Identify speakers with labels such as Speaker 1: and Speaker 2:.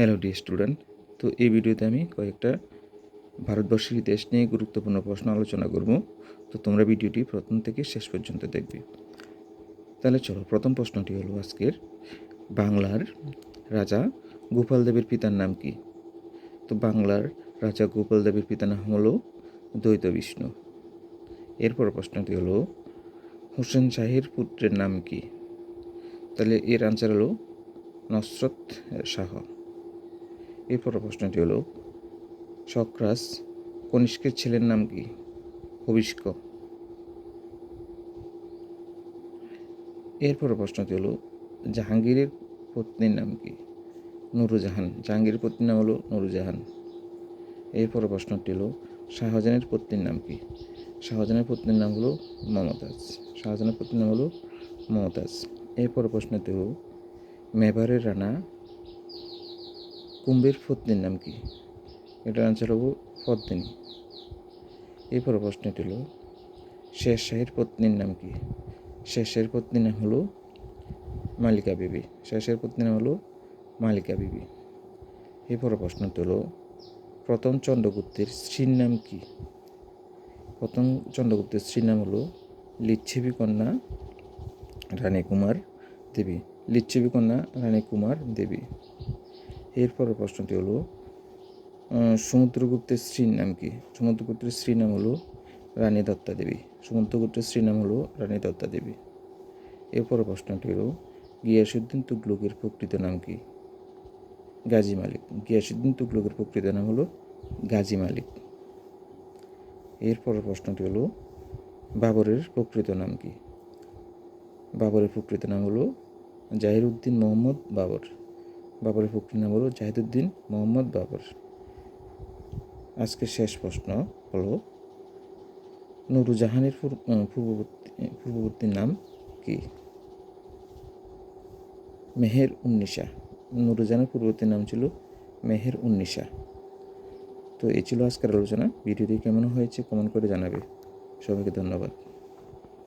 Speaker 1: Hello D student তো এই ভিডিওতে আমি কয়েকটা ভারতবর্ষের ইতিহাস নিয়ে গুরুত্বপূর্ণ প্রশ্ন আলোচনা করব। তো তোমরা ভিডিওটি প্রথম থেকে শেষ পর্যন্ত দেখবে। তাহলে চলো, প্রথম প্রশ্নটি হলো আজকের। বাংলার রাজা গোপাল দেবের পিতার নাম কি? তো বাংলার রাজা গোপাল দেবের পিতার নাম হলো দ্বৈত বিষ্ণু। এরপর প্রশ্নটি হলো, হোসেন শাহের পুত্রের নাম কি? তাহলে এর আনসার হলো নসরত শাহ। এরপর প্রশ্নটি হলো শকরাস কনিষ্কের ছেলের নাম কি? হবিষ্ক এরপর প্রশ্নটি হলো, জাহাঙ্গীরের পত্নীর নাম কি? নুরুজাহান। জাহাঙ্গীরের পত্নীর নাম হলো নুরুজাহান। এরপর প্রশ্নটি হলো, শাহজাহানের পত্নীর নাম কি? শাহজাহানের পত্নীর নাম হলো মমতাজ। শাহজাহানের পত্নীর নাম হলো মমতাজ। এরপর প্রশ্নটি হলো মেবারের রানা কুম্ভের পত্নীর নাম কি? এটার আনসার হব পদ্মিনী এরপর প্রশ্নটি হল শেষ শাহের পত্নীর নাম কি? শেষ শাহের পত্নীর নাম হলো মালিকা বিবি। শেষ শাহের পত্নীর নাম হলো মালিকা বিবি। এরপর প্রশ্নটি হলো, প্রথম চন্দ্রগুপ্তের স্ত্রীর নাম কি? প্রথম চন্দ্রগুপ্তের স্ত্রীর নাম হলো লিচ্ছেবী কন্যা রানী কুমার দেবী। লিচ্ছেবী কন্যা রানী কুমার দেবী। এরপর প্রশ্নটি হলো সমুদ্রগুপ্তের স্ত্রীর নাম কি? সমুদ্রগুপ্তের স্ত্রীর নাম হলো রানী দত্তা দেবী সমুদ্রগুপ্তের স্ত্রীর নাম হলো রানী দত্তা দেবী এরপর প্রশ্নটি হলো, গিয়াসুদ্দিন তুগলকের প্রকৃত নাম কি? গাজী মালিক। গিয়াসুদ্দিন তুগলকের প্রকৃত নাম হলো গাজী মালিক। এরপর প্রশ্নটি হলো, বাবরের প্রকৃত নাম কি? বাবরের প্রকৃত নাম হলো জাহিরুদ্দিন মোহাম্মদ বাবর। বাবরের প্রকৃত নাম হলো জাহিদুদ্দিন মোহাম্মদ বাবর। আজকের শেষ প্রশ্ন হলো, নুরুজাহানের পূর্ব- পূর্ববর্তী পূর্ববর্তী নাম কি? মেহের উন্নিশা। নুরুজাহানের পূর্ববর্তী নাম ছিল মেহের উন্নিশা। তো এই ছিল আজকের আলোচনা। ভিডিওটি কেমন হয়েছে কমেন্ট করে জানাবে। সবাইকে ধন্যবাদ।